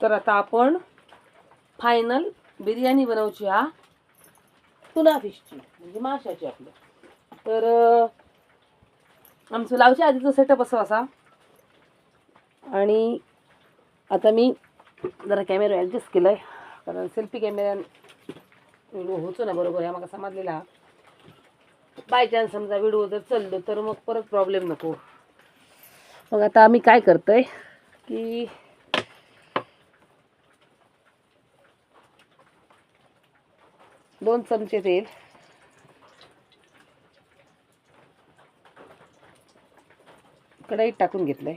तर आता आपण फायनल बिर्याणी बनवची हा तुना फिशची म्हणजे माशाची आपल्या तर आमचं लावच्या आधीचं सेटअप असं असा. आणि आता मी जरा कॅमेरा ॲडजस्ट केलं आहे कारण सेल्फी कॅमेऱ्या व्हिडिओ होतो ना बरोबर ह्या मला समजलेला. बाय चान्स समजा व्हिडिओ जर चाललो तर मग परत प्रॉब्लेम नको. मग आता आम्ही काय करतोय की दोन चमचे तेल. कढईत टाकून घेतलंय.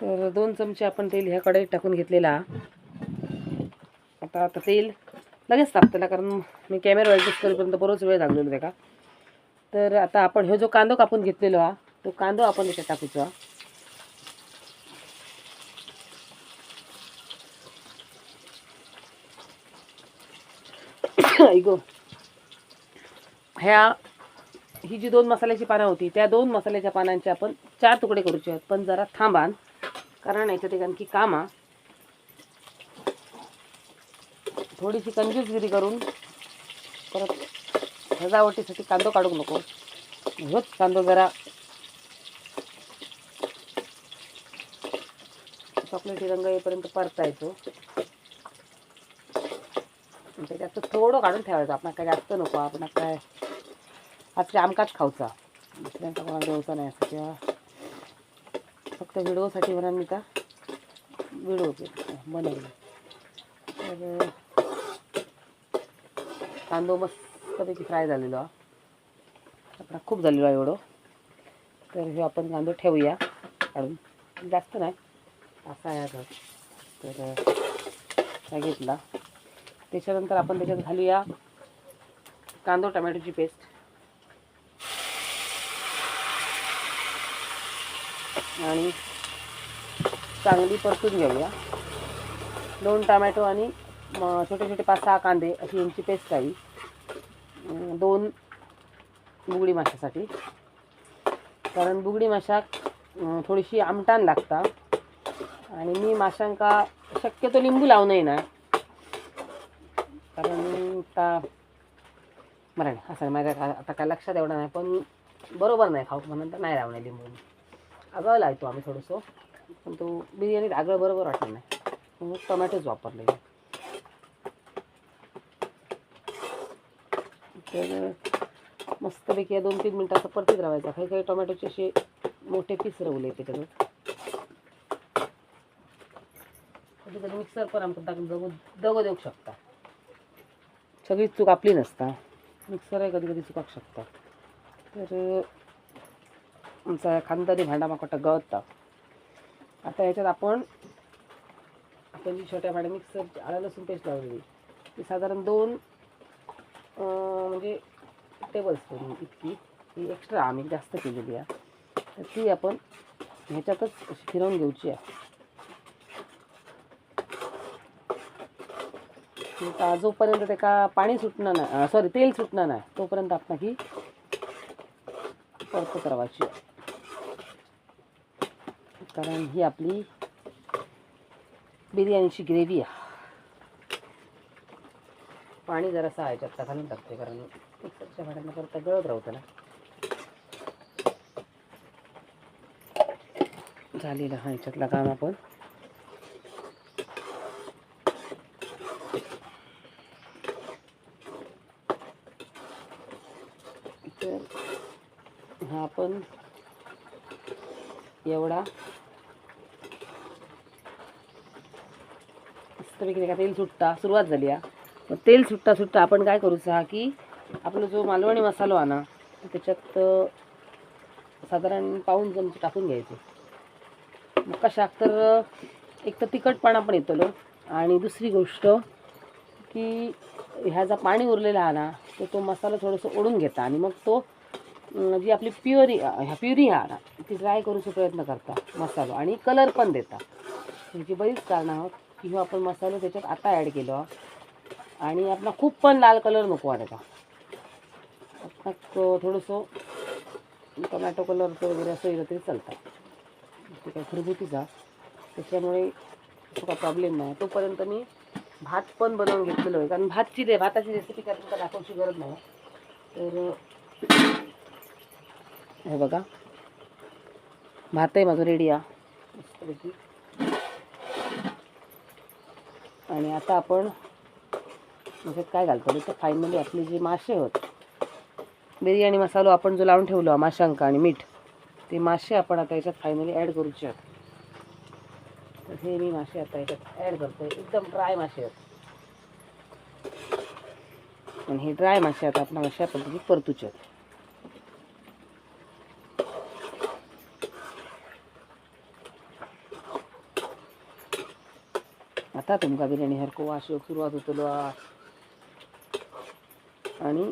तर दोन चमचे आपण तेल ह्या कढईत टाकून घेतलेला. आता आता तेल लगेच तापतेला कारण मी कॅमेरा ॲडजस्ट करेपर्यंत बरोच वेळ लागलेलो त्या का? तर आता आपण ह्यो जो कांदो कापून घेतलेलो हा तो कांदो आपण याच्यात टाकूचो हा. ऐगो ह्या ही जी दोन मसाल्याची पानं होती त्या दोन मसाल्याच्या पानांचे आपण चार तुकडे करूचे आहेत पण जरा थांबान कारण याच्यात एक आणखी काम हा. थोडीशी कंजूसगिरी करून परत सजावटीसाठी कांदो काढू नको. ह्योच कांदो जरा चॉकलेटी रंग येईपर्यंत परतायचो. येतो त्याच्यात थोडं काढून ठेवायचं. आपण काय जास्त नको आपण काय आज आमकाच खाऊचा. दुसऱ्यांचा कोणाला द्यायचा नाही असं किंवा फक्त व्हिडिओसाठी म्हणा मी का? व्हिडिओ बनवले. तर कांदो मस्तपैकी फ्राय झालेलो हा. आपला खूप झालेलो आहे एवढं. तर हे आपण कांदो ठेवूया. काढून जास्त नाही. असा आहे आता तर घेतला. त्याच्यानंतर आपण त्याच्यात घालूया कांदो टमॅटोची पेस्ट. आणि चांगली परतून घेऊया. दोन टमॅटो आणि छोटे छोटे पाच सहा कांदे अशी यांची पेस्ट आहे. दोन बुगडी माशासाठी. कारण बुगडी माशाक थोडीशी आमटान लागता आणि मी माशांका शक्यतो लिंबू लावूनही ना. कारण आता बरं असं माझ्या आता काय लक्षात एवढं नाही पण बरोबर नाही खाऊ म्हणून तर नाही लावणार लिंबू आगळ लावतो आम्ही थोडंसं पण तो बिर्याणीत आगळ बरोबर वाटलं नाही. मग टोमॅटोच वापरले तर मस्तपैकी या दोन तीन मिनटाचं परतीत राहायचा काही काही टोमॅटोचे असे मोठे पीस रवले त्याच्यात कधी कधी मिक्सर पण आपण टाकून दगो दगो देऊ शकता. सगळी चूक आपली नसता. मिक्सर कधी कधी चुकाक शकता. तर आमचा खानदानी भांडा माकोटा गवता आता याच्यात आपण आपण जी छोट्या भांड्या मिक्सर आलं लसूण पेस्ट लावलेली ती साधारण दोन म्हणजे टेबल स्पून इतकी ही एक्स्ट्रा आम्ही जास्त केलेली आहे. तर ती आपण ह्याच्यातच अशी फिरवून घ्यायची आहे. ती आता जोपर्यंत त्याका पाणी सुटणार नाही सॉरी तेल सुटणार नाही तोपर्यंत आपण ही परत करावायची आहे. कारण ही आपली बिर्याणीची ग्रेव्ही आहे. पाणी जरासं आहे याच्यात घालून टाकते कारण मिक्सरच्या भांड्यांना करता गळत राहतं ना. झालेलं हा याच्यातला काम आपण. तर हा आपण एवढा मस्तपैकी का तेल सुटता सुरुवात झाली आहे मग तेल सुटता सुटता आपण काय करूचा की आपला जो मालवणी मसालो आणा तो त्याच्यात साधारण पाऊन चमचे टाकून घ्यायचे. मग कशाक तर एक तर तिखटपणा पण येतलो आणि दुसरी गोष्ट की ह्या जा पाणी उरलेला आणा तर तो तो मसाला थोडंसं ओढून घेता. आणि मग तो जी आपली प्युअरी ह्या प्युरी आणा ती ड्राय करूचा प्रयत्न करता मसालो. आणि कलर पण देता. ह्याची बरीच कारणं आहोत की ह्यो आपण मसालो त्याच्यात आता ॲड केलो. आणि आपला खूप पण लाल कलर नको वाटता थोडंसं टोमॅटो कलरचं वगैरे असं येलं तरी चालतं. ते काय घरगुतीचा त्याच्यामुळे तो काय प्रॉब्लेम नाही. तोपर्यंत मी भात पण बनवून घेतलेलो आहे. कारण भातची रे भाताची रेसिपी काय तुमका दाखवची गरज नाही. तर हे बघा. भात आहे माझं रेडी आहे आणि आता आपण म्हणजे काय घालतो? तर फायनली आपले जे मासे होत बिर्याणी मसालो आपण जो लावून ठेवलो माशांका आणि मीठ ते मासे आपण आता याच्यात फायनली ॲड करूचे आहेत. तर हे मी मासे आता याच्यात ॲड करतोय. एकदम ड्राय मासे आहेत. आणि हे ड्राय मासे आता आपण अशा पद्धतीने परतूचे आहेत. आता तुमका बिर्याणी हरको वास सुरुवात होतलो आणि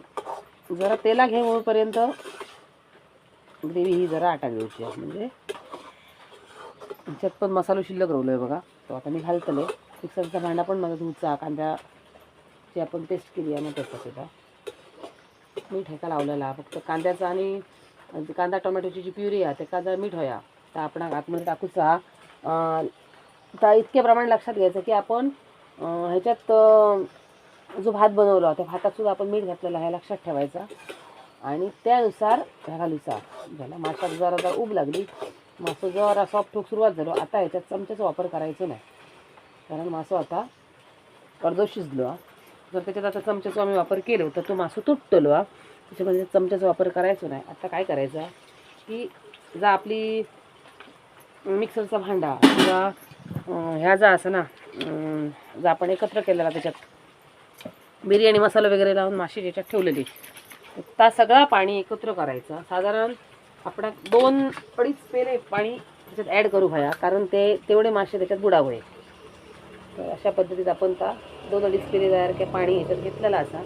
जरा तेला घेऊपर्यंत होईपर्यंत ग्रेव्ही ही जरा आटा घेऊची आहे. म्हणजे ह्याच्यात पण मसालो शिल्लक राहिलो आहे बघा. तो आता मी घालतले. मिक्सरचा भांडा पण माझा धुचा कांद्याची आपण पेस्ट केली आहे ना त्याचा सुद्धा मीठ ठेका लावलेला फक्त कांद्याचा आणि कांदा टोमॅटोची जी प्युरी आहे ते जर मीठ होया. तर आपण आतमध्ये टाकूचा. तर इतक्या प्रमाण लक्षात घ्यायचं की आपण ह्याच्यात जो भात बनवला त्या भातात सुद्धा आपण मीठ घातलेलं आहे लक्षात ठेवायचा. आणि त्यानुसार ह्या घालूचा. झाला माशात जरा जरा उब लागली मासं जरा सॉफ्ट होऊक सुरुवात झालो. आता याच्यात चमच्याचा वापर करायचा नाही. कारण मासं आता अर्धो शिजलो जर त्याच्यात आता चमच्याचा आम्ही वापर केलो तर तो मासं तुटतलो त्याच्यामध्ये चमच्याचा वापर करायचो नाही. आता काय करायचा की जा आपली मिक्सरचा भांडा किंवा ह्या जा असं ना जा जर आपण एकत्र केलेला त्याच्यात बिर्याणी मसाला वगैरे लावून माशी ज्याच्यात ठेवलेली. त्या सगळा पाणी एकत्र करायचं. साधारण आपण दोन अडीच पेरे पाणी त्याच्यात ॲड करू भया कारण ते तेवढे मासे त्याच्यात बुडावे तर अशा पद्धतीत आपण त्या दोन अडीच पेरे तयार के पाणी ह्याच्यात घेतलेला असा.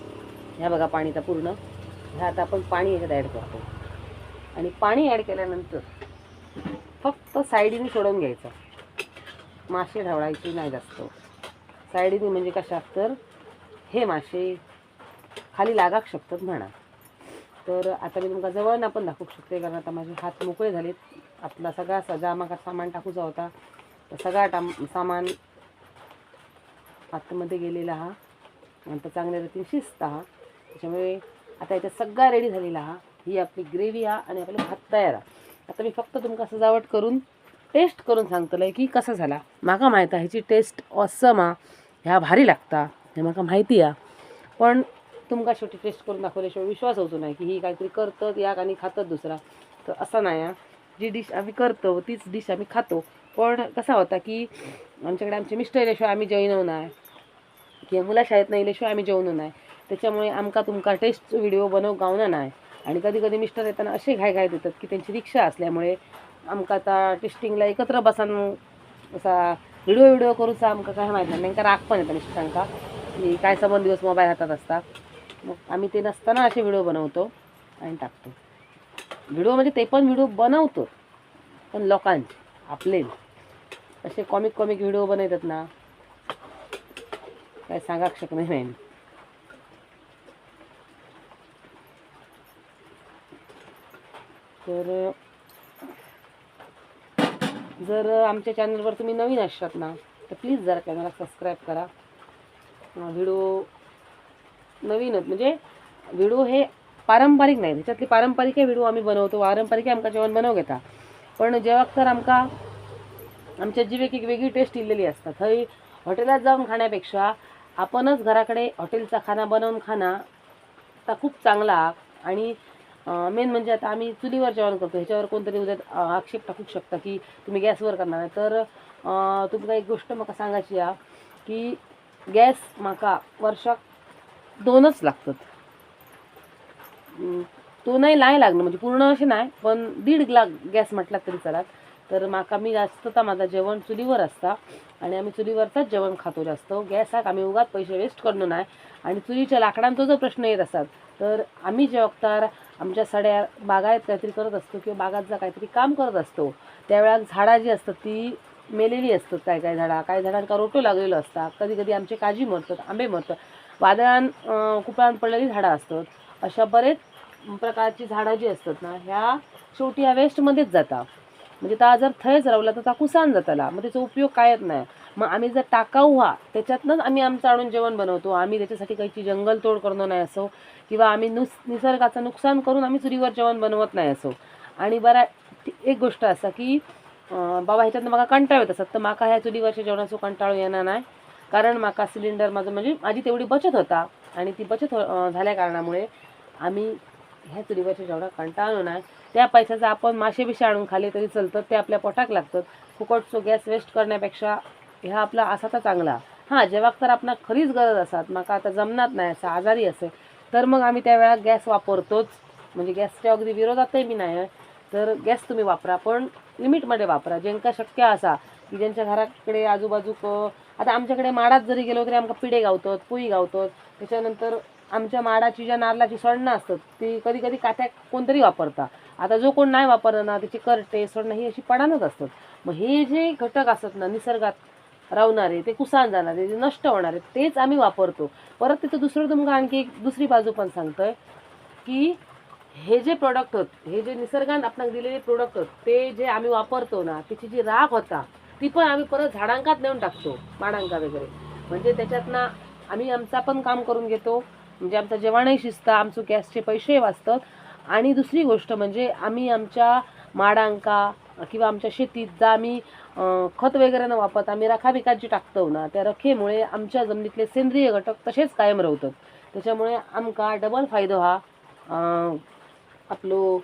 ह्या बघा पाणीचा पूर्ण. ह्या आता आपण पाणी याच्यात ॲड करतो. आणि पाणी ॲड केल्यानंतर फक्त साईडीने सोडून घ्यायचं. मासे ढवळायची नाही जास्त. साईडीने म्हणजे कशा तर हे मासे खाली लागाक शकतात म्हणा. तर आता मी तुमका जवळनं पण दाखवू शकते कारण आता माझे हात मोकळे झालेत. आपला सगळा सजा माका सामान टाकूचा होता. तर सगळा टाम सामान आतमध्ये गेलेला हा. नंतर चांगल्या रीतीने शिजता हा. त्याच्यामुळे आता याच्यात सगळा रेडी झालेला हा. ही आपली ग्रेव्ही हा आणि आपला भात तयार हा. आता मी फक्त तुमका सजावट करून टेस्ट करून सांगतलं की कसा झाला. म्हाका माहीत आहे ह्याची टेस्ट ऑसम हा. ह्या भारी लागता. हे म्हाका माहिती आहे. पण तुमका शेवटी टेस्ट करून दाखवल्याशिवाय विश्वास होतो नाही की ही काहीतरी करतात याक आणि खातात दुसरा. तर असं नाही हा. जी डिश आम्ही करतो तीच डिश आम्ही खातो. पण कसा होता की आमच्याकडे आमचे मिस्टर येल्याशिवाय आम्ही जेवणव नाही. किंवा मुला शाळेत नाही येल्याशिवाय आम्ही जेवणू नाही. त्याच्यामुळे आमका तुमका टेस्ट व्हिडिओ बनव गावना नाही. आणि कधी कधी मिस्टर येताना असे घाय घाय देतात की त्यांची रिक्षा असल्यामुळे आमका आता टेस्टिंगला एकत्र बसान असा व्हिडिओ व्हिडिओ करूचा आमकां काय माहीत नाही. नेमका राग पण येता मिस्टरांका की काय संबंध दिवस मोबाईल हातात असता मग आम्ही ते नसताना असे व्हिडिओ बनवतो आणि टाकतो. व्हिडिओ म्हणजे ते पण व्हिडिओ बनवतो पण लोकांचे आपले. असे कॉमिक कॉमिक व्हिडिओ बनवतात ना. काय सांगा शकत नाही मी तर जर आमच्या चॅनलवर तुम्ही नवीन असतात ना तर प्लीज जरा चॅनलला सबस्क्राईब करा. व्हिडिओ नवीनच म्हणजे व्हिडिओ हे पारंपरिक नाही त्याच्यातली पारंपरिक व्हिडिओ आम्ही बनवतो पारंपरिक आमका जेवण बनव घेता पण जेवाक तर आमका आमच्या जिवेक एक वेगळी टेस्ट इल्लेली असतात थंय हॉटेलात जाऊन खाण्यापेक्षा आपणच घराकडे हॉटेलचा खाना बनवून खाना आता खूप चांगला. आणि मेन म्हणजे आता आम्ही चुलीवर जेवण करतो ह्याच्यावर कोणतरी उद्या आक्षेप टाकू शकता की तुम्ही गॅसवर करणार तर तुमचा एक गोष्ट म्हाका सांगायची आहे की गॅस म्हाका वर्षाक दोनच लागतात. तो नाही नाही लागणं म्हणजे पूर्ण असे नाही पण दीड लाख गॅस म्हटला तरी चलात तर म्हाका मी जास्त माझा जेवण चुलीवर असता आणि आम्ही चुलीवरचाच जेवण खातो जास्त. गॅसाक आम्ही उगाच पैसे वेस्ट करणं नाही. आणि चुलीच्या लाकडांचा जो प्रश्न येत असतात तर आम्ही जेवतार आमच्या सड्या बागायत काहीतरी करत असतो किंवा बागात जा काहीतरी काम करत असतो त्यावेळेला झाडं जी असतात ती मेलेली असतात काय काय झाडा. काही झाडांका रोटो लागलेलो असतात कधी कधी आमचे काजी मरतात आंबे मरतात. वादळान कुपळान पडलेली झाडं असतात. अशा बरेच प्रकारची झाडं जी असतात ना ह्या शेवटी ह्या वेस्टमध्येच जाता. म्हणजे ता जर थंयच रावला तर ता कुसान जाताला. मग त्याचा उपयोग कायच नाही. मग आम्ही जर टाकाऊ व्हा त्याच्यातनंच आम्ही आमचं आणून जेवण बनवतो. आम्ही त्याच्यासाठी काहीची जंगल तोड करणं नाही असो किंवा आम्ही नुस निसर्गाचं नुकसान करून आम्ही चुरीवर जेवण बनवत नाही असो. आणि बरा एक गोष्ट असा की बाबा ह्याच्यातनं म्हाका कंटाळ येत असत. तर म्हाका ह्या चुलीवरच्या जेवणाचो कंटाळो येणार नाही. कारण म्हाका सिलेंडर माझं म्हणजे माझी तेवढी बचत होता. आणि ती बचत हो- झाल्या कारणामुळे आम्ही ह्या चुलीवरच्या जेवणात कंटाळलो नाही. त्या पैशाचा आपण मासे बिशे आणून खाले तरी चलतं. ते आपल्या पोटाक लागतात फुकटचो गॅस वेस्ट करण्यापेक्षा ह्या आपला असा तर चांगला. हां जेव्हा तर आपण खरीच गरज असतात. माका आता जमणार नाही असं आजारी असेल. तर मग आम्ही त्यावेळा गॅस वापरतोच. म्हणजे गॅसच्या अगदी विरोधातही मी नाही आहे. तर गॅस तुम्ही वापरा. पण लिमिटमध्ये वापरा. ज्यांका शक्य असा की ज्यांच्या घराकडे आजूबाजूक आता आमच्याकडे माडात जरी गेलो तरी आमकां पिढे गावतात पुई गावतात. त्याच्यानंतर आमच्या माडाची ज्या नारळाची सडणं असतात ती कधी कधी कात्या कोणतरी वापरता. आता जो कोण नाही वापरणार ना त्याची करटे सडणं ही अशी पडानच असतात. मग हे जे घटक असतात ना निसर्गात रावणारे ते कुसान जाणारे ते नष्ट होणारे तेच आम्ही वापरतो. परत तिथं दुसरं तुमका आणखी एक दुसरी बाजू पण सांगतोय की हे जे प्रोडक्ट होत हे जे निसर्गान आपणाक दिलेले प्रोडक्ट होत ते जे आम्ही वापरतो ना त्याची जी राख होता ती पण आम्ही परत झाडांकात नेऊन टाकतो माडांका वगैरे. म्हणजे त्याच्यातनं आम्ही आमचा पण काम करून घेतो म्हणजे आमचं जेवणही शिजतं आमचं गॅसचे पैसेही वाचतात. आणि दुसरी गोष्ट म्हणजे आम्ही आमच्या माडांका किंवा आमच्या शेतीत जा आम्ही खत वगैरे न वापरत आम्ही रखा टाकतो ना त्या रखेमुळे आमच्या जमिनीतले सेंद्रिय घटक तसेच कायम राहतात त्याच्यामुळे आमका डबल फायदो हा आपलो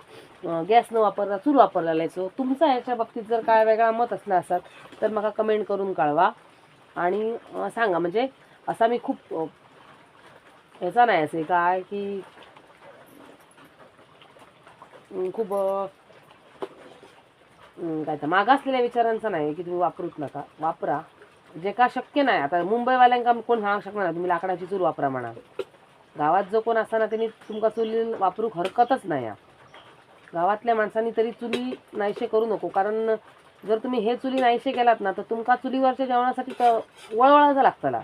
गॅस न वापरता चूल वापरला लायचो. तुमचा याच्या बाबतीत जर काय वेगळा मत असला असाल तर मला कमेंट करून कळवा. आणि सांगा म्हणजे असा मी खूप ह्याचा नाही असे काय की खूप काय तर मागासलेल्या विचारांचा नाही की तुम्ही वापरूच नका. वापरा. जे का शक्य नाही. आता मुंबईवाल्यांका कोण सांगू शकणार तुम्ही लाकडाची चूर वापरा म्हणा. गावात जो कोण असताना त्यांनी तुमका चुली वापरूक हरकतच नाही हा. गावातल्या माणसांनी तरी चुली नाहीशे करू नको कारण जर तुम्ही हे चुली नाहीशे केलात ना तर तुमका चुलीवरच्या जेवणासाठी तर वळवळायचं लागतला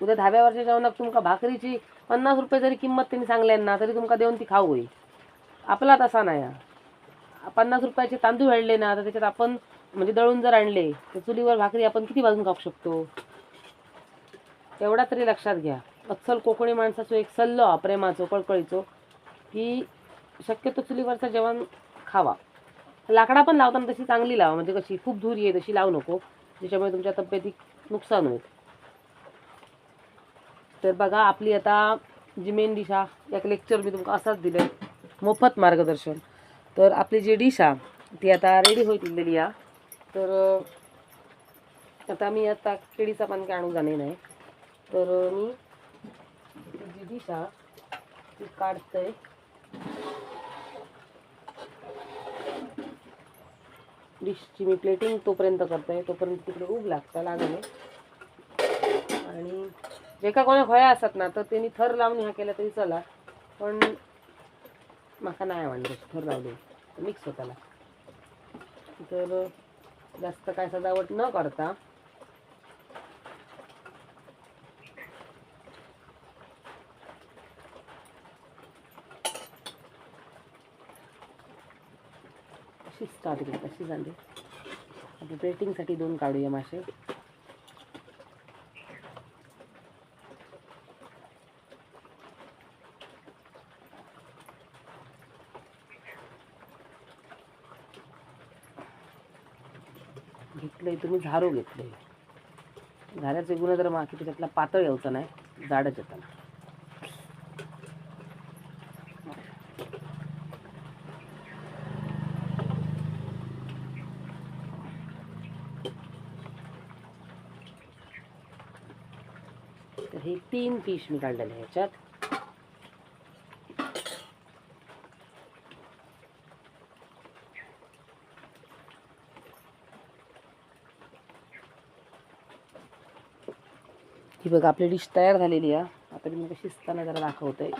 उद्या धाब्यावरच्या जेवणात तुमका भाकरीची पन्नास रुपये जरी किंमत त्यांनी सांगल्यान ना तरी तुमका देऊन ती खाऊ होई आपला तसा नाही हा. पन्नास रुपयाचे तांदूळ हेळले ना तर त्याच्यात आपण म्हणजे दळून जर आणले तर चुलीवर भाकरी आपण किती भाजून खाऊ शकतो एवढा तरी लक्षात घ्या अस्सल कोकणी माणसाचो एक सल्लो हा प्रेमाचो कळकळीचो की शक्यतो चुलीवरचं जेवण खावा. लाकडा पण लावताना तशी चांगली लावा म्हणजे कशी खूप धूर ये तशी लावू नको ज्याच्यामुळे तुमच्या तब्येतीत नुकसान होईल. तर बघा आपली आता जी मेन डिश हा एक लेक्चर मी तुमका असाच दिले मोफत मार्गदर्शन. तर आपली जी डिश हा ती आता रेडी होईलेली हा. तर आता मी आता केळीचा पान काय आणून जाणे नाही. तर मी जी डिश हा ती काढतंय. डिशची मी प्लेटिंग तोपर्यंत करतोय तोपर्यंत तिकडे उग लागतं लागले आणि जे का कोणा खोया असतात ना तर त्यांनी थर लावून ह्या केला तरी चला. पण माका नाही आवडलं थर लावले मिक्स होताला. तर जास्त काय सजावट न करता अशीच काढली तशी झाली. आता प्लेटिंगसाठी दोन काढूया मासे. घेतलंय तुम्ही झारो घेतलंय. झाऱ्याचे गुणधर्म हा की त्याच्यातला पातळ यायचा नाही जाडच येताना तर हे पीस मी काढलेले आहे ह्याच्यात ही बघा आपली डिश तयार झालेली आहे. आता मी शिजताना जरा दाखवते.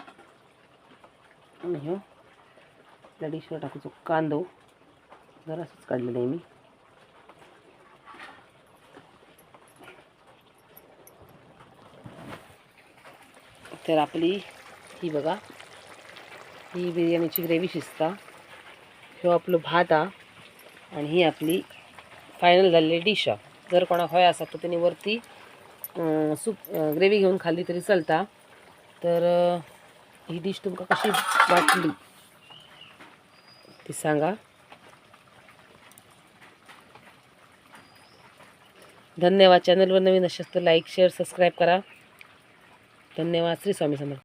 आणि हे आपल्या डिशवर टाकायचो कांदो. जरासंच काढलेलं आहे मी. तर आपली ही बघा ही बिर्याणीची ग्रेव्ही शिजता. ह्यो आपलो भात हा आणि ही आपली फायनल झालेली डिश हा जर कोणाक हय आसा तर त्यांनी वरती सूप ग्रेव्ही घेऊन खाल्ली तरी चलता. तर ही डिश तुमका कशी वाटली? ती सांगा. धन्यवाद. चॅनलवर नवीन असेल तर लाईक शेअर सबस्क्राईब करा. ધન્યવાદ. શ્રી સ્વામી સમર્થ.